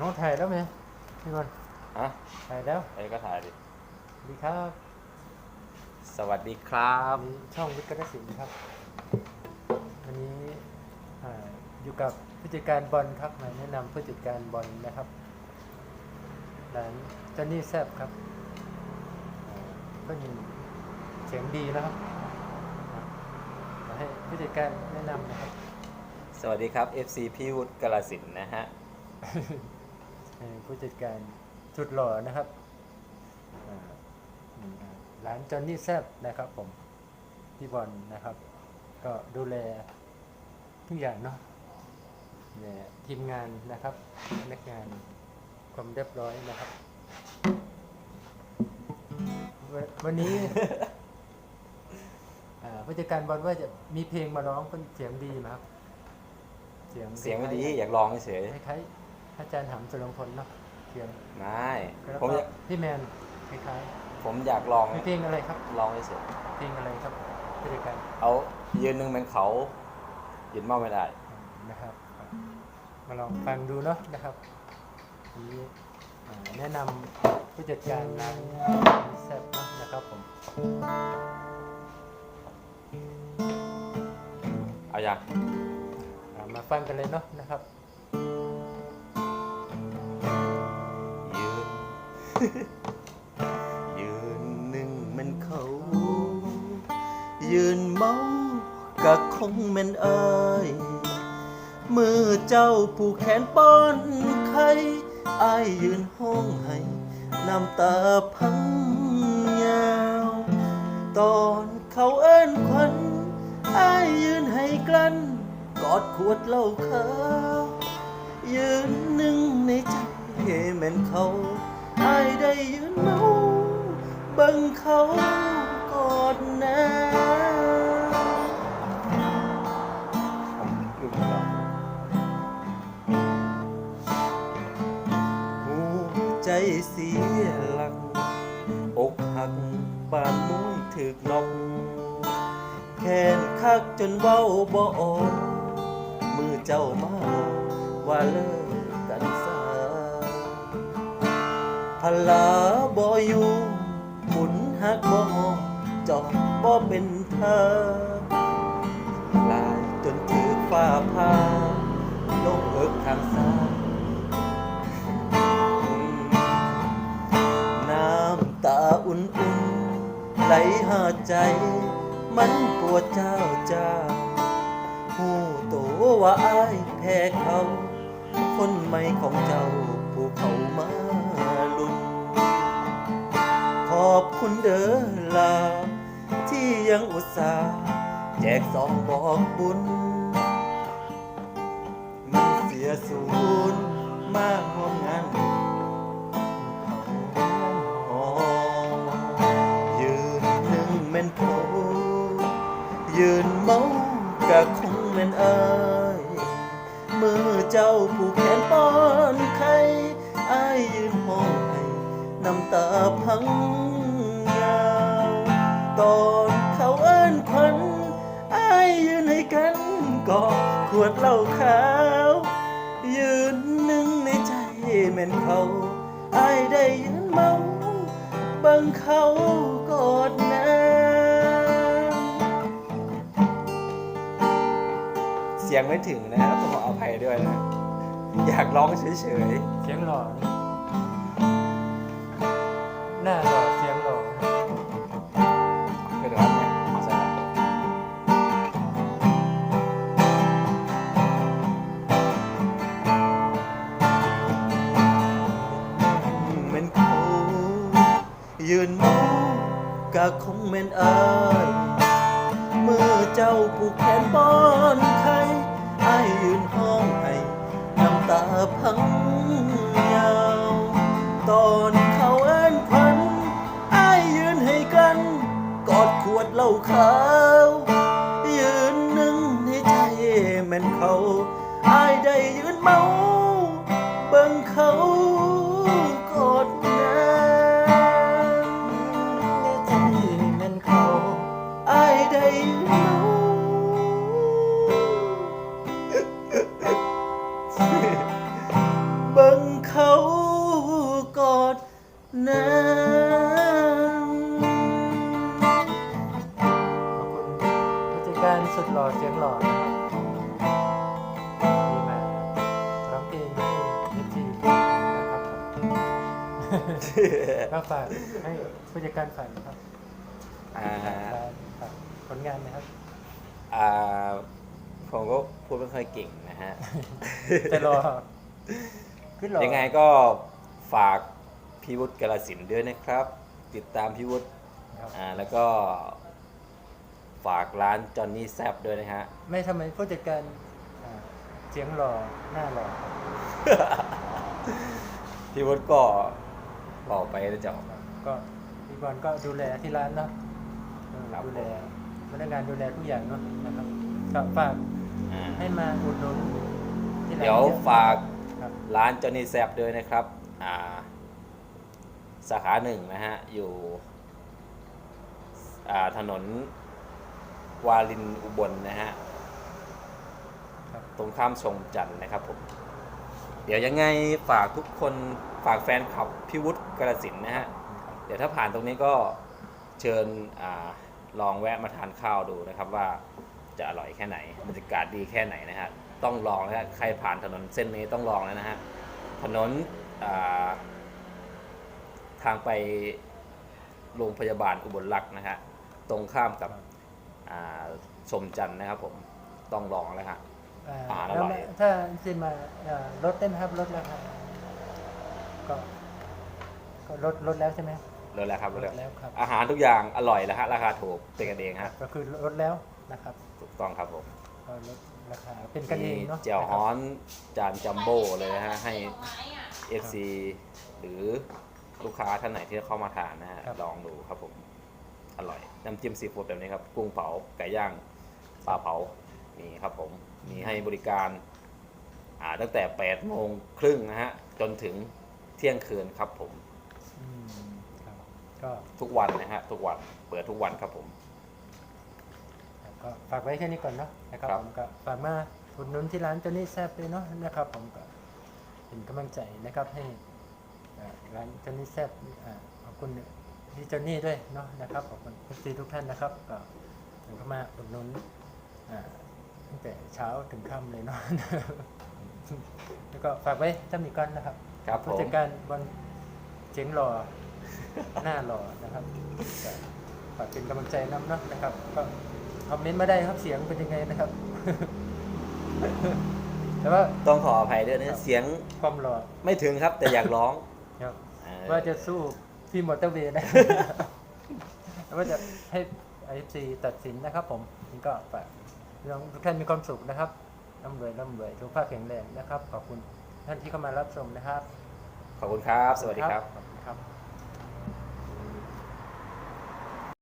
น้องถ่ายแล้วไหมพี่บอลฮะถ่ายแล้วไอ้ก็ถ่ายดิสวัสดีครับสวัสดีครับวันนี้ช่องวิทย์กระสินครับ วันนี้อ่าอยู่กับผู้จัดการบอลครับมาแนะนำผู้จัดการบอลนะครับร้านจอนนี่แซบครับอ่าก็ยินเสียงดีนะครับอ่ามาให้ผู้จัดการแนะนำนะครับ สวัสดีครับ FC พี่วุฒิกาลสินธุ์นะฮะเอ่อ ผู้จัดการสุดหล่อนะครับอ่าอืมอ่าร้านจอนนี่แซบนะครับผมพี่บอลนะครับ ก็ดูแลทุกอย่างเนาะเนี่ยทีมงานนะครับพนักงานความเรียบร้อยนะครับ วันวันนี้อ่าผู้จัดการบอลว่าจะมีเพลงมาร้องเป็นเสียงดีไหมครับ เสียงเสียงไม่ดีคล้ๆอยากลองเฉยคล้ายๆ อาจารย์หำสุรงพลเนาะเสียงๆไม่แล้วผมก็อยากพี่แมนคล้ายผมอยากลองๆมีเพลงอะไรครับลองเฉยเพลงอะไรครับผู้จัดการๆเอายืนหนึ่งเป็นเขายืนเมาไม่ได้ นะครับ มาลองฟังดูเนาะนะครับนี่อ่าแนะนำผู้จัดการร้านแซ่บเนาะนะครับผม เอาอย่าง อ่ามาฟังกันเลยเนาะนะครับ ยืนหนึ่งมันเขา ยืนเมากะคงม่นเอ้ยมือเจ้าผู้แขนป้อนไข่อายยืนห้องให้น้ำตาพังยาว ตอนเขาเอิ้นควันอายยืนให้กลั้น กอดขวดเหล้าขาวยืนหนึ่งในใจแม่นเขา อายได้ยืนเมาบิ่งเขากอดน้าหัวใจเสียหลัก อกหักปานมุ้ยถึกล็อกแค้นคักจนเว้าบ่ออกมือเจ้ามาอว่าเลิก ลาบ่อยู่หมุนหักบ่ออจอบบ่เป็นเธอลายจนถือฟ้าผ่าลงเอิกทางซ้ายน้ำตาอุ่นๆไหลหาใจ มันปวดเจ้าจ้าหูโตว่าอายแพ้เขา คนใหม่ของเจ้าผู้เขามา อบคุณเด้อลา ที่ยังอุตส่าห์แจกซองบอกบุญ มันเสียศูนย์มาร่วมงานอ๋อยืนหนึ่งแม่นเขายืนเมากะคงแม่นเอ้ยมือเจ้าผู้แขนป้อนไข่อายยืนห้องให้น้ำตาพัง ตอนเขาเอิ้นควันอายยืนให้กันกอดขวดเหล้าขาว ยืนหนึ่งในใจแม่นเขาอายได้ยืนเมาบังเขากอดน้ำเสียงไม่ถึงนะครับต้องขออภัยด้วยนะ อยากร้องเฉยเสียงหลอน กคงแม่นอายเมื่อเจ้าผูกแขนป้อนไข่อายยืนห้องให้น้ำตาพังยาว ตอนเขาเอิ้นควันอายยืนให้กัน กอดขวดเหล้าขาวยืนนึ่งในใจแม่นเขาอายได้ยืนเมา ก็ฝากให้ผู้จัดการฝ่ายนะครับอ่าฝากผลงานนะครับ อ่าผมก็พูดไม่ค่อยเก่งนะฮะ จะรอขึ้นรอยังไงก็ฝากพี่วุฒิกาลสินธุ์ด้วยนะครับ ติดตามพี่วุฒิครับอ่าแล้วก็ฝากร้านจอนนี่แซบด้วยนะฮะ ไม่ทำไมผู้จัดการอ่าเสียงหล่อหน้าหล่อครับพี่วุฒิก็ บอกไปแล้วจะออกมา ก็พี่บอลก็ดูแลที่ร้านเนาะเออครับดูแลพนักงานดูแลทุกอย่างเนาะนะครับก็ฝากอ่าให้มาอุดหนุนที่ร้านเดี๋ยวอะฝากครับร้านจอนนี่แซบด้วยนะครับอ่าสาขาหนึ่งนะฮะ อยู่อ่าถนนวาลินอุบลนะฮะครับตรงข้ามชมจันทร์นะครับผม เดี๋ยวยังไงฝากทุกคน ฝากแฟนคลับพี่วุฒิกระสินธุ์นะฮะ เดี๋ยวถ้าผ่านตรงนี้ก็เชิญอาลองแวะมาทานข้าวดูนะครับว่าจะอร่อยแค่ไหนบรรยากาศดีแค่ไหนนะฮะต้องลองนะฮะใครผ่านถนนเส้นนี้ต้องลองแล้วนะฮะถนนอ่าทางไปโรงพยาบาลอุบลรักษ์นะฮะตรงข้ามกับอ่าชมจันทร์นะครับผมต้องลองแล้วฮะ อ่าอ่าอร่อยแล้วมาถ้าซิมาเอ่อลดได้ไหมครับลดราคา ก็ก็ลดลดแล้วใช่ไหมเลยแล้วครับเลยแล้วครับ อาหารทุกอย่างอร่อยแล้วฮะราคาถูกเป็นกันเองฮะก็คือลดแล้วนะครับถูกต้องครับผมก็ลดราคาเป็นกันเองเนาะเจียวนะคฮ้รับอนจานจัมโบ้เลยนะฮะให้ FC หรือลูกค้าท่านไหนที่เข้ามาทานนะฮะลองดูครับผมอร่อยน้ำจิ้มซีฟู้ดแบบนี้ครับกุ้งเผาไก่ย่างปลาเผามีครับผมมีให้บริการ อ่าตั้งแต่8โมงครึ่งนะฮะจนถึง เที่ยงคืนครับผม อืมครับก็ทุกวันนะฮะทุกวันเปิดทุกวันครับผมก็ฝากไว้แค่นี้ก่อนเนาะนะครับครับ ผมก็ฝากมาอุดหนุนที่ร้านเจนนี่แซบเลยเนาะนะครับผมก็เป็นกำลังใจนะครับให้อ่าร้านเจนนี่แซบอ่าขอบคุณพี่เจนนี่ด้วยเนาะนะครับขอบคุณทุกทีทุกท่านนะครับ ก็เดี๋ยวเข้ามาอุดหนุนอ่าตั้งแต่เช้าถึงค่ำเลยเนาะ แล้วก็ฝากไว้ถ้ามีก้อนนะครับ ครับผผู้มจัดการบอลเจ๋งหล่อหน้าหล่อนะครับก็ฝากเป็นกำลังใจนำเนาะนะครับ ก็คอมเมนต์มาได้ครับเสียงเป็นยังไงนะครับ แต่ว่าต้องขออภัยด้วยครันะบเสียงความหล่อไม่ถึงครับแต่อยากร้องครับเออว่าจะสู้พี่มอเตอร์เวย์ได้แล้วว่าจะให้ไอซีตัดสินนะครับ ผมนี่ก็ฝากพี่น้องทุกท่านมีความสุขนะครับร่ำรวยร่ำรวยสุขภาพแข็งแรงนะครับ ขอบคุณ ท่านที่เข้ามารับชมนะครับ ขอบคุณครับ สวัสดีครับ ขอบคุณครับ